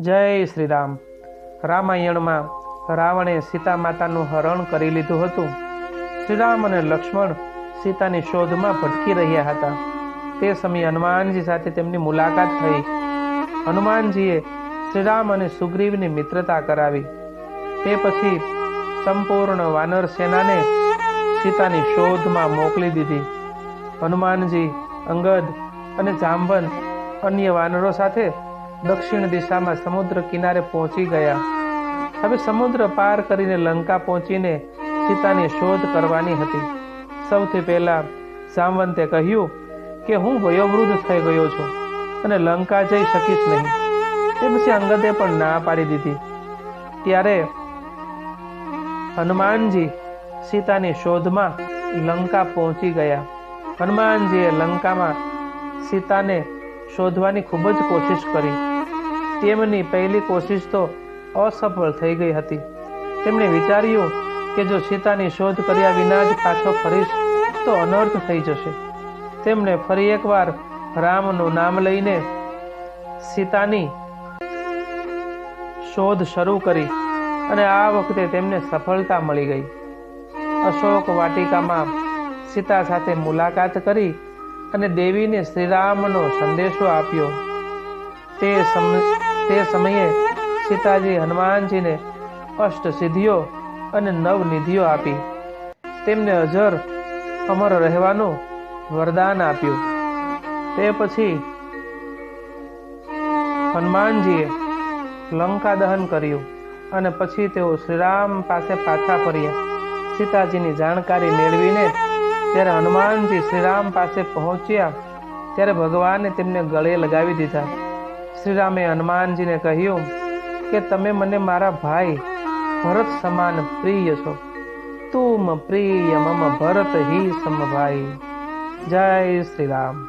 જય શ્રી રામ રામાયણમાં રાવણે સીતા માતાનું હરણ કરી લીધું હતું. શ્રીરામ અને લક્ષ્મણ સીતાની શોધમાં ભટકી રહ્યા હતા. તે સમયે હનુમાનજી સાથે તેમની મુલાકાત થઈ. હનુમાનજીએ શ્રીરામ અને સુગ્રીવની મિત્રતા કરાવી. તે પછી સંપૂર્ણ વાનર સેનાને સીતાની શોધમાં મોકલી દીધી. હનુમાનજી, અંગદ અને જામવંત અન્ય વાનરો સાથે દક્ષિણ દિશામાં સમુદ્ર કિનારે પહોંચી ગયા. હવે સમુદ્ર પાર કરીને લંકા પહોંચીને સીતાની શોધ કરવાની હતી. સૌથી પહેલા જામવંતે કહ્યું કે હું વયોવૃદ્ધ થઈ ગયો છું અને લંકા જઈ શકીશ નહીં. તે પછી અંગતે પણ ના પાડી દીધી. ત્યારે હનુમાનજી સીતાની શોધમાં લંકા પહોંચી ગયા. હનુમાનજીએ લંકામાં સીતાને શોધવાની ખૂબ જ કોશિશ કરી. તેમની પહેલી કોશિશ તો અસફળ થઈ ગઈ હતી. તેમણે વિચાર્યું કે જો સીતાની શોધ કર્યા વિના જ પાછો ફરીશ, તો અનર્થ થઈ જશે. તેમણે ફરી એકવાર રામનું નામ લઈને સીતાની શોધ શરૂ કરી અને આ વખતે તેમને સફળતા મળી ગઈ. અશોક વાટિકામાં સીતા સાથે મુલાકાત કરી અને દેવીને શ્રીરામનો સંદેશો આપ્યો. તે તે સમયે સીતાજી હનુમાનજીને અષ્ટ સિદ્ધિઓ અને નવ નિધિઓ આપી. તેમને અજર, અમર રહેવાનું વરદાન આપ્યું. તે પછી હનુમાનજીએ લંકા દહન કર્યું અને પછી તેઓ શ્રીરામ પાસે પાછા ફર્યા. સીતાજીની જાણકારી મેળવીને ત્યારે હનુમાનજી શ્રીરામ પાસે પહોંચ્યા, ત્યારે ભગવાને તેમને ગળે લગાવી દીધા. શ્રીરામે હનુમાનજીને કહ્યું કે તમે મને મારા ભાઈ ભરત સમાન પ્રિય છો. તુમ પ્રિય મમ ભરત હિ સમ ભાઈ. જય શ્રી રામ